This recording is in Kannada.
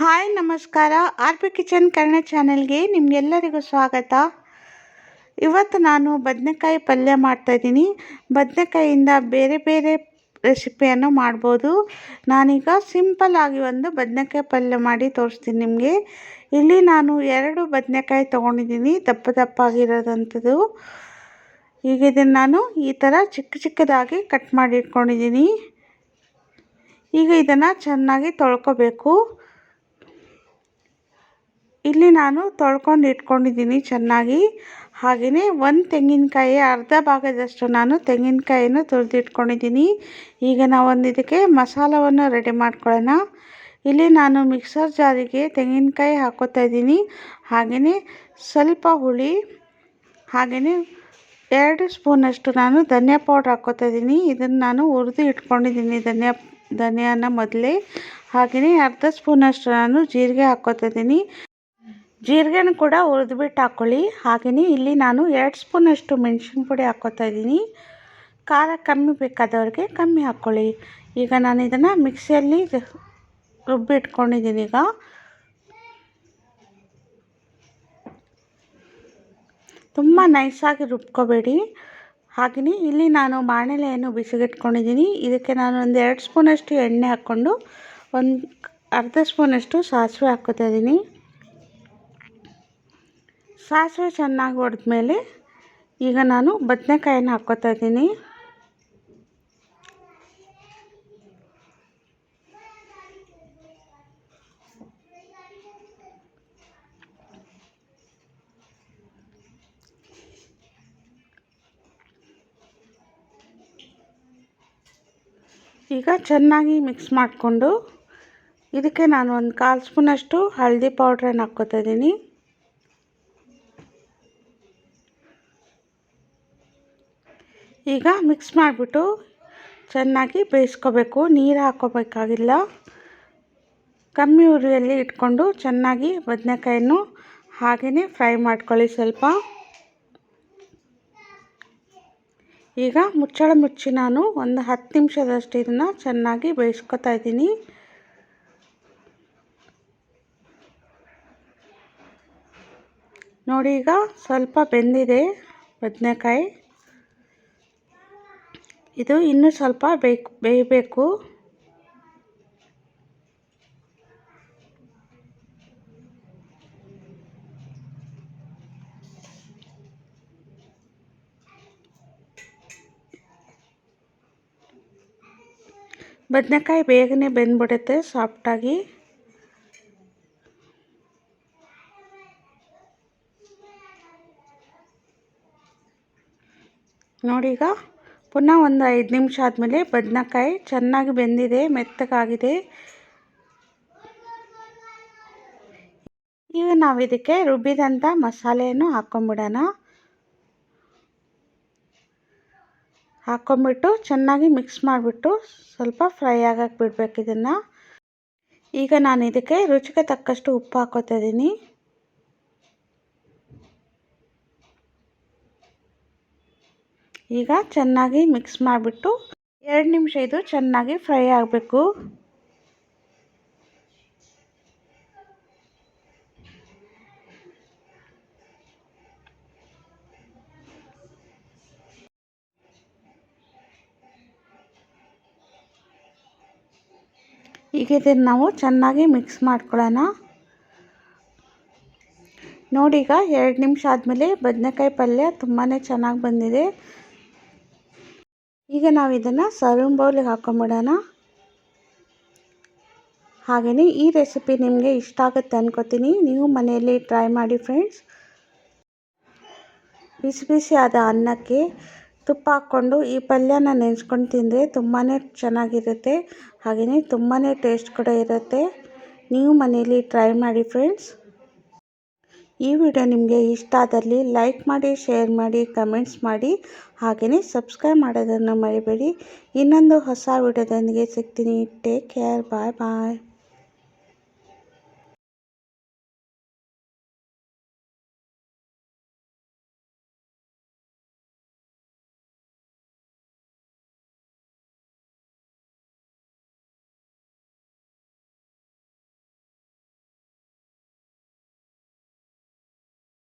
ಹಾಯ್, ನಮಸ್ಕಾರ. ಆರ್ ಪಿ ಕಿಚನ್ ಕನ್ನಡ ಚಾನೆಲ್ಗೆ ನಿಮಗೆಲ್ಲರಿಗೂ ಸ್ವಾಗತ. ಇವತ್ತು ನಾನು ಬದನೆಕಾಯಿ ಪಲ್ಯ ಮಾಡ್ತಾಯಿದ್ದೀನಿ ಬದನೆಕಾಯಿಯಿಂದ ಬೇರೆ ಬೇರೆ ರೆಸಿಪಿಯನ್ನು ಮಾಡ್ಬೋದು. ನಾನೀಗ ಸಿಂಪಲ್ ಒಂದು ಬದನೆಕಾಯಿ ಪಲ್ಯ ಮಾಡಿ ತೋರಿಸ್ತೀನಿ ನಿಮಗೆ. ಇಲ್ಲಿ ನಾನು ಎರಡು ಬದನೆಕಾಯಿ ತೊಗೊಂಡಿದ್ದೀನಿ, ದಪ್ಪ ದಪ್ಪಾಗಿರೋದಂಥದ್ದು. ಈಗ ಇದನ್ನು ನಾನು ಈ ಥರ ಚಿಕ್ಕ ಚಿಕ್ಕದಾಗಿ ಕಟ್ ಮಾಡಿ ಇಟ್ಕೊಂಡಿದ್ದೀನಿ. ಈಗ ಇದನ್ನು ಚೆನ್ನಾಗಿ ತೊಳ್ಕೊಬೇಕು. ಇಲ್ಲಿ ನಾನು ತೊಳ್ಕೊಂಡು ಇಟ್ಕೊಂಡಿದ್ದೀನಿ ಚೆನ್ನಾಗಿ. ಹಾಗೆಯೇ ಒಂದು ತೆಂಗಿನಕಾಯಿ ಅರ್ಧ ಭಾಗದಷ್ಟು ನಾನು ತೆಂಗಿನಕಾಯಿಯನ್ನು ತುರಿದಿಟ್ಕೊಂಡಿದ್ದೀನಿ ಈಗ ನಾವು ಒಂದು ಇದಕ್ಕೆ ಮಸಾಲವನ್ನು ರೆಡಿ ಮಾಡ್ಕೊಳ್ಳೋಣ. ಇಲ್ಲಿ ನಾನು ಮಿಕ್ಸರ್ ಜಾರಿಗೆ ತೆಂಗಿನಕಾಯಿ ಹಾಕೋತಾ ಇದ್ದೀನಿ. ಹಾಗೆಯೇ ಸ್ವಲ್ಪ ಹುಳಿ, ಹಾಗೆಯೇ ಎರಡು ಸ್ಪೂನಷ್ಟು ನಾನು ಧನಿಯಾ ಪೌಡ್ರ್ ಹಾಕೋತಾ ಇದ್ದೀನಿ. ಇದನ್ನು ನಾನು ಹುರಿದು ಇಟ್ಕೊಂಡಿದ್ದೀನಿ ಧನಿಯಾ, ಧನಿಯಾನ ಮೊದಲೇ. ಹಾಗೆಯೇ ಅರ್ಧ ಸ್ಪೂನಷ್ಟು ನಾನು ಜೀರಿಗೆ ಹಾಕೋತಾ ಇದ್ದೀನಿ. ಜೀರಿಗೆನೂ ಕೂಡ ಹುರಿದ್ಬಿಟ್ಟು ಹಾಕ್ಕೊಳ್ಳಿ ಹಾಗೆಯೇ ಇಲ್ಲಿ ನಾನು ಎರಡು ಸ್ಪೂನಷ್ಟು ಮೆಣಸಿನ ಪುಡಿ ಹಾಕ್ಕೋತಾ ಇದ್ದೀನಿ. ಖಾರ ಕಮ್ಮಿ ಬೇಕಾದವ್ರಿಗೆ ಕಮ್ಮಿ ಹಾಕ್ಕೊಳ್ಳಿ ಈಗ ನಾನು ಇದನ್ನು ಮಿಕ್ಸಿಯಲ್ಲಿ ರುಬ್ಬಿಟ್ಕೊಂಡಿದ್ದೀನಿ ಈಗ. ತುಂಬ ನೈಸಾಗಿ ರುಬ್ಕೋಬೇಡಿ. ಹಾಗೆಯೇ ಇಲ್ಲಿ ನಾನು ಬಾಣಲೆಯನ್ನು ಬಿಸಿಗಿಟ್ಕೊಂಡಿದ್ದೀನಿ. ಇದಕ್ಕೆ ನಾನು ಒಂದು ಎರಡು ಸ್ಪೂನಷ್ಟು ಎಣ್ಣೆ ಹಾಕ್ಕೊಂಡು ಒಂದು ಅರ್ಧ ಸ್ಪೂನಷ್ಟು ಸಾಸಿವೆ ಹಾಕ್ಕೋತಾ ಇದ್ದೀನಿ. ಸಾಸಿವೆ ಚೆನ್ನಾಗಿ ಮೇಲೆ ಈಗ ನಾನು ಬದನೆಕಾಯಿನ ಹಾಕ್ಕೋತಾ ಇದ್ದೀನಿ. ಈಗ ಚೆನ್ನಾಗಿ ಮಿಕ್ಸ್ ಮಾಡಿಕೊಂಡು ಇದಕ್ಕೆ ನಾನು ಒಂದು ಕಾಲು ಸ್ಪೂನಷ್ಟು ಹಳದಿ ಪೌಡ್ರನ್ನು ಹಾಕ್ಕೋತಾ ಇದ್ದೀನಿ. ಈಗ ಮಿಕ್ಸ್ ಮಾಡಿಬಿಟ್ಟು ಚೆನ್ನಾಗಿ ಬೇಯಿಸ್ಕೋಬೇಕು. ನೀರು ಹಾಕೋಬೇಕಾಗಿಲ್ಲ. ಕಮ್ಮಿ ಉರಿಯಲ್ಲಿ ಇಟ್ಕೊಂಡು ಚೆನ್ನಾಗಿ ಬದನೆಕಾಯನ್ನು ಹಾಗೆಯೇ ಫ್ರೈ ಮಾಡ್ಕೊಳ್ಳಿ ಸ್ವಲ್ಪ. ಈಗ ಮುಚ್ಚಳ ಮುಚ್ಚಿ ನಾನು ಒಂದು ಹತ್ತು ನಿಮಿಷದಷ್ಟು ಇದನ್ನು ಚೆನ್ನಾಗಿ ಬೇಯಿಸ್ಕೊತಾ ಇದ್ದೀನಿ. ನೋಡಿ ಈಗ ಸ್ವಲ್ಪ ಬೆಂದಿದೆ ಬದನೆಕಾಯಿ. ಇದು ಇನ್ನೂ ಸ್ವಲ್ಪ ಬೇಕು ಬೇಯಬೇಕು. ಬದನೆಕಾಯಿ ಬೇಗನೆ ಬೆಂದ್ಬಿಡುತ್ತೆ ಸಾಫ್ಟಾಗಿ. ನೋಡಿ ಈಗ. ಪುನಃ ಒಂದು ಐದು ನಿಮಿಷ ಆದಮೇಲೆ ಬದನೆಕಾಯಿ ಚೆನ್ನಾಗಿ ಬೆಂದಿದೆ, ಮೆತ್ತಗಾಗಿದೆ. ಈಗ ನಾವು ಇದಕ್ಕೆ ರುಬ್ಬಿದಂಥ ಮಸಾಲೆಯನ್ನು ಹಾಕ್ಕೊಂಬಿಡೋಣ ಹಾಕ್ಕೊಂಬಿಟ್ಟು ಚೆನ್ನಾಗಿ ಮಿಕ್ಸ್ ಮಾಡಿಬಿಟ್ಟು ಸ್ವಲ್ಪ ಫ್ರೈ ಆಗಕ್ಕೆ ಬಿಡಬೇಕು ಇದನ್ನು. ಈಗ ನಾನು ಇದಕ್ಕೆ ರುಚಿಗೆ ತಕ್ಕಷ್ಟು ಉಪ್ಪು ಹಾಕೋತಾ ಈಗ ಚೆನ್ನಾಗಿ ಮಿಕ್ಸ್ ಮಾಡಿಬಿಟ್ಟು ಎರಡು ನಿಮಿಷ ಇದು ಚೆನ್ನಾಗಿ ಫ್ರೈ ಆಗಬೇಕು. ಈಗ ಇದನ್ನು ನಾವು ಚೆನ್ನಾಗಿ ಮಿಕ್ಸ್ ಮಾಡ್ಕೊಳ್ಳೋಣ. ನೋಡಿ ಈಗ ಎರಡು ನಿಮಿಷ ಆದಮೇಲೆ ಬದನೆಕಾಯಿ ಪಲ್ಯ ತುಂಬಾ ಚೆನ್ನಾಗಿ ಬಂದಿದೆ. ಈಗ ನಾವು ಇದನ್ನು ಸರ್ವಿಂಗ್ ಬೌಲಿಗೆ ಹಾಕೊಂಬಿಡೋಣ. ಹಾಗೆಯೇ ಈ ರೆಸಿಪಿ ನಿಮಗೆ ಇಷ್ಟ ಆಗುತ್ತೆ ಅನ್ಕೋತೀನಿ. ನೀವು ಮನೆಯಲ್ಲಿ ಟ್ರೈ ಮಾಡಿ ಫ್ರೆಂಡ್ಸ್. ಬಿಸಿ ಬಿಸಿ ಆದ ಅನ್ನಕ್ಕೆ ತುಪ್ಪ ಹಾಕ್ಕೊಂಡು ಈ ಪಲ್ಯನ ನೆನೆಸ್ಕೊಂಡು ತಿಂದರೆ ತುಂಬಾ ಚೆನ್ನಾಗಿರುತ್ತೆ. ಹಾಗೆಯೇ ತುಂಬಾ ಟೇಸ್ಟ್ ಕೂಡ ಇರುತ್ತೆ. ನೀವು ಮನೆಯಲ್ಲಿ ಟ್ರೈ ಮಾಡಿ ಫ್ರೆಂಡ್ಸ್. ಈ ವಿಡಿಯೋ ನಿಮಗೆ ಇಷ್ಟ ಆದಲ್ಲಿ ಲೈಕ್ ಮಾಡಿ, ಶೇರ್ ಮಾಡಿ, ಕಮೆಂಟ್ಸ್ ಮಾಡಿ. ಹಾಗೆಯೇ ಸಬ್ಸ್ಕ್ರೈಬ್ ಮಾಡೋದನ್ನು ಮರಿಬೇಡಿ. ಇನ್ನೊಂದು ಹೊಸ ವಿಡಿಯೋದೊಂದಿಗೆ ಸಿಗ್ತೀನಿ. ಟೇಕ್ ಕೇರ್ ಬಾಯ್ ಬಾಯ್